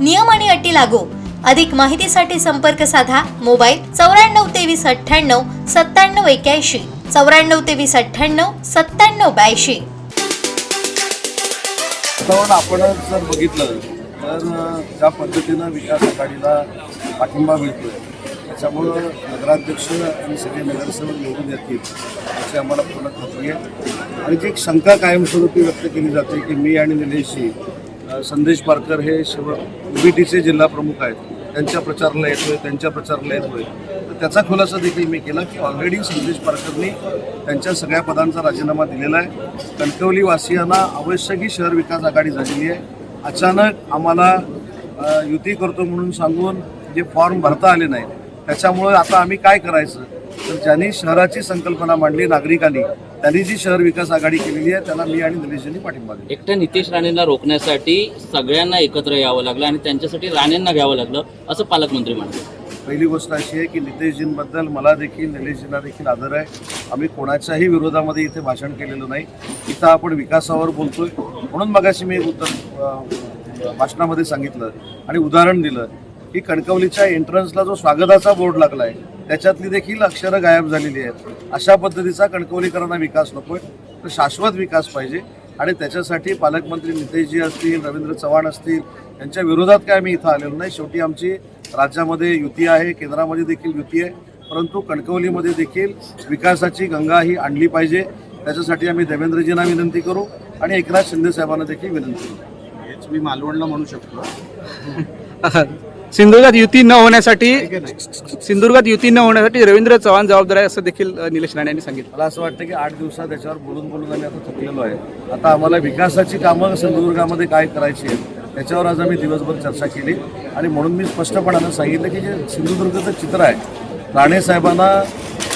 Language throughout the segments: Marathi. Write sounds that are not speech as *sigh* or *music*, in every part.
नियम आणि अटी लागू. अधिक माहितीसाठी संपर्क साधा मोबाईल चौऱ्याण्णव तेवीस अठ्ठ्याण्णव सत्त्याण्णव एक्याऐंशी. चौऱ्याण्णव तेवीस अठ्ठ्याण्णव सत्त्याण्णव ब्याऐंशी. आपण जर बघितलं तर ज्या पद्धतीनं विकास आघाडीला पाठिंबा मिळतोय त्याच्यामुळं नगराध्यक्ष आणि सगळे नगरसेवक निवडून येतील याची आम्हाला पूर्ण खात्री आहे. आणि जी एक शंका कायमस्वरूपी व्यक्त केली जाते की मी आणि निलेशजी संदेश पारकर हे शिव टीचे जिल्हा प्रमुख आहेत. त्यांच्या प्रचाराला येतोय त्यांच्या प्रचाराला येतोय तर त्याचा खुलासा देखील मी केला की ऑलरेडी संदेश पारकरनी त्यांच्या सगळ्या पदांचा राजीनामा दिलेला आहे. कणकवली वासियांना आवश्यक ही शहर विकास आघाडी झालेली आहे. अचानक आम्हाला युती करतो म्हणून सांगून जे फॉर्म भरता आले नाही त्याच्यामुळे आता आम्ही काय करायचं? तर ज्यांनी शहराची संकल्पना मांडली नागरिकांनी त्यांनी जी शहर विकास आघाडी केलेली आहे त्यांना मी आणि निलेशजींनी पाठिंबा दिला. एकट्या नितेश राणेंना रोखण्यासाठी सगळ्यांना एकत्र यावं लागलं आणि त्यांच्यासाठी राणेंना घ्यावं लागलं असं पालकमंत्री म्हणतात. पहिली गोष्ट अशी आहे की नितेशजींबद्दल मला देखील निलेशजींना देखील आदर आहे. आम्ही कोणाच्याही विरोधामध्ये इथे भाषण केलेलं नाही. इथं आपण विकासावर बोलतोय. म्हणून मगाशी मी एक उत्तर भाषणामध्ये सांगितलं आणि उदाहरण दिलं की कणकवलीच्या एंट्रन्सला जो स्वागताचा बोर्ड लागला आहे त्याच्यातली देखील अक्षरं गायब झालेली आहेत. अशा पद्धतीचा कणकवलीकरांना विकास नकोय तर शाश्वत विकास पाहिजे. आणि त्याच्यासाठी पालकमंत्री नितेशजी असतील रवींद्र चव्हाण असतील यांच्या विरोधात काय आम्ही इथं आलेलो नाही. शेवटी आमची राज्यामध्ये युती आहे केंद्रामध्ये देखील युती आहे. परंतु कणकवलीमध्ये देखील विकासाची गंगा ही आणली पाहिजे. त्याच्यासाठी आम्ही देवेंद्रजींना विनंती करू आणि एकनाथ शिंदे साहेबांना देखील विनंती करू. हेच मी मालवणला म्हणू शकतो. *laughs* सिंधुदुर्गात युती न होण्यासाठी सिंधुदुर्गात युती न होण्यासाठी रवींद्र चव्हाण जबाबदार आहे असं देखील निलेश राणे यांनी सांगितलं. मला असं वाटतं की आठ दिवसात त्याच्यावर बोलून बोलून आम्ही आता थकलेलो आहे. आता आम्हाला विकासाची कामं सिंधुदुर्गामध्ये काय करायची आहेत त्याच्यावर आज आम्ही दिवसभर चर्चा केली. आणि म्हणून मी स्पष्टपणानं सांगितलं की जे सिंधुदुर्गचं चित्र आहे राणेसाहेबांना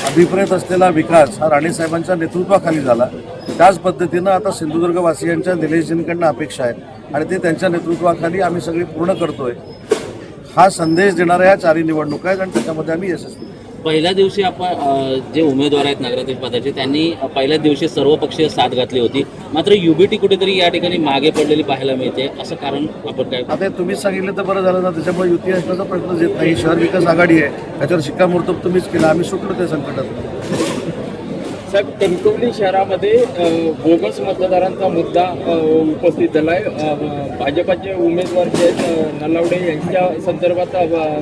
अभिप्रेत असलेला विकास हा राणेसाहेबांच्या नेतृत्वाखाली झाला. त्याच पद्धतीनं आता सिंधुदुर्गवासियांच्या निलेशजींकडनं अपेक्षा आहेत आणि ते त्यांच्या नेतृत्वाखाली आम्ही सगळे पूर्ण करतोय. हा संदेश देणाऱ्या या चारही निवडणुका आहेत आणि त्याच्यामध्ये आम्ही यशस्वी. पहिल्या दिवशी आपण जे उमेदवार आहेत नगराध्यक्ष पदाचे त्यांनी पहिल्याच दिवशी सर्वपक्षीय साथ घातली होती. मात्र युबीटी कुठेतरी या ठिकाणी मागे पडलेली पाहायला मिळते. असं कारण आपण काय आता तुम्हीच सांगितलं तर बरं झालं ना त्याच्यामुळे युती असण्याचा प्रश्नच येत नाही. शहर विकास आघाडी आहे. त्याच्यावर शिक्कामोर्तब तुम्हीच केला. आम्ही सुटलो त्या संकटात. साहेब कणकवली शहरामध्ये बोगस मतदारांचा मुद्दा उपस्थित झाला आहे भाजपाचे उमेदवार जे आहेत नलावडे यांच्या संदर्भात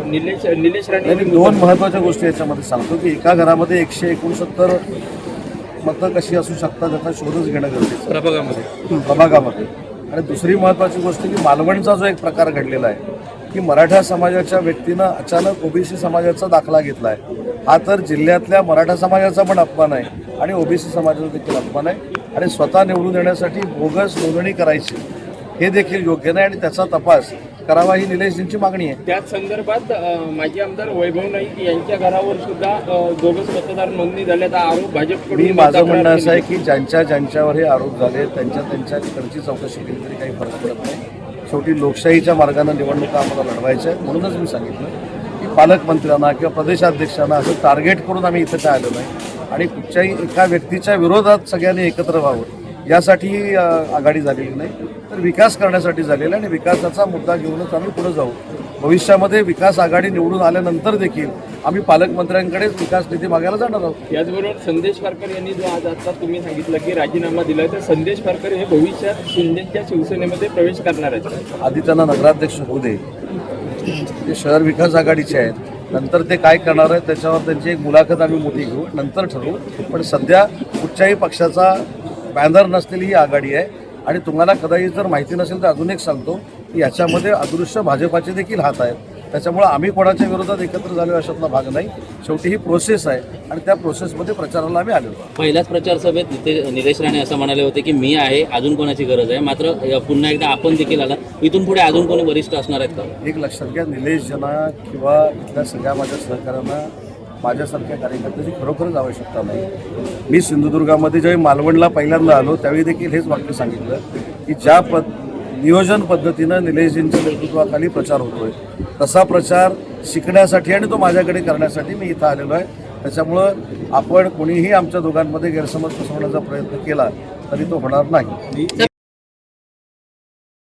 निलेश निलेश राणे आणि दोन महत्त्वाच्या गोष्टी याच्यामध्ये सांगतो की एका घरामध्ये एकशे एकोणसत्तर मतं कशी असू शकतात याचा शोधच घेणं गरजेचं. प्रभागामध्ये. प्रभागामध्ये. आणि दुसरी महत्त्वाची गोष्ट की मालवणचा जो एक प्रकार घडलेला आहे की मराठा समाजाच्या व्यक्तीनं अचानक ओबीसी समाजाचा दाखला घेतला आहे हा तर जिल्ह्यातल्या मराठा समाजाचा पण अपमान आहे आणि ओबीसी समाजाचा देखील अपमान आहे. आणि स्वतः निवडून येण्यासाठी बोगस नोंदणी करायची हे देखील योग्य नाही आणि त्याचा तपास करावा ही निलेशजींची मागणी आहे. त्याच संदर्भात माजी आमदार वैभव नाईक यांच्या घरावर सुद्धा बोगस मतदार नोंदणी झाल्याचा आरोप भाजपकडून मी माझं म्हणणं असं आहे. की ज्यांच्या ज्यांच्यावर हे आरोप झाले त्यांच्या त्यांच्याकडची चौकशी केली तरी काही फरक पडत नाही. शेवटी लोकशाहीच्या मार्गानं निवडणुका आम्हाला लढवायच्या आहेत. म्हणूनच मी सांगितलं की पालकमंत्र्यांना किंवा प्रदेशाध्यक्षांना असं टार्गेट करून आम्ही इथं काय आलो नाही. आणि कुठच्याही एका व्यक्तीच्या विरोधात सगळ्यांनी एकत्र व्हावं यासाठी आघाडी झालेली नाही. तर विकास करण्यासाठी झालेला आहे आणि विकासाचा मुद्दा घेऊनच आम्ही पुढे जाऊ. भविष्यामध्ये विकास आघाडी निवडून आल्यानंतर देखील आम्ही पालकमंत्र्यांकडेच विकास निधी मागायला जाणार आहोत. याचबरोबर संदेश पारकर यांनी जो आज आता तुम्ही सांगितलं की राजीनामा दिलाय तर संदेश पारकर हे भविष्यात शिंदेच्या शिवसेनेमध्ये प्रवेश करणार आहेत. आधी त्यांना नगराध्यक्ष होऊ दे. ते शहर विकास आघाडीचे आहेत. नंतर ते काय करणार आहेत त्याच्यावर त्यांची एक मुलाखत आम्ही मोठी घेऊ नंतर ठरवू. पण सध्या कुठच्याही पक्षाचा बॅनर नसलेली ही आघाडी आहे. आणि तुम्हाला कदाचित जर माहिती नसेल तर अजून एक सांगतो. की याच्यामध्ये अदृश्य भाजपाचे देखील हात आहेत. त्याच्यामुळं आम्ही कोणाच्या विरोधात एकत्र झालो अशातला भाग नाही. शेवटी ही प्रोसेस आहे आणि त्या प्रोसेसमध्ये प्रचाराला आम्ही आहोत. पहिल्याच प्रचार सभेत निते- निलेश राणे असं म्हणाले होते की मी आहे अजून कोणाची गरज आहे? मात्र पुन्हा एकदा आपण देखील आला. इथून पुढे अजून कोणी वरिष्ठ असणार आहेत का? एक लक्षात घ्या निलेश जना किंवा इथल्या सगळ्या माझ्या सहकाऱ्यांना माझ्यासारख्या कार्यकर्त्याची खरोखरच आवश्यकता नाही. मी सिंधुदुर्गामध्ये ज्यावेळी मालवणला पहिल्यांदा आलो त्यावेळी देखील हेच वाक्य सांगितलं की ज्या पद नियोजन पद्धतीनं निलेशजींच्या नेतृत्वाखाली प्रचार होतोय. तसा प्रचार शिकण्यासाठी आणि तो माझ्याकडे करण्यासाठी मी इथं आलेलो आहे. त्याच्यामुळं आपण कोणीही आमच्या दोघांमध्ये गैरसमज पसरवण्याचा प्रयत्न केला तरी तो होणार नाही.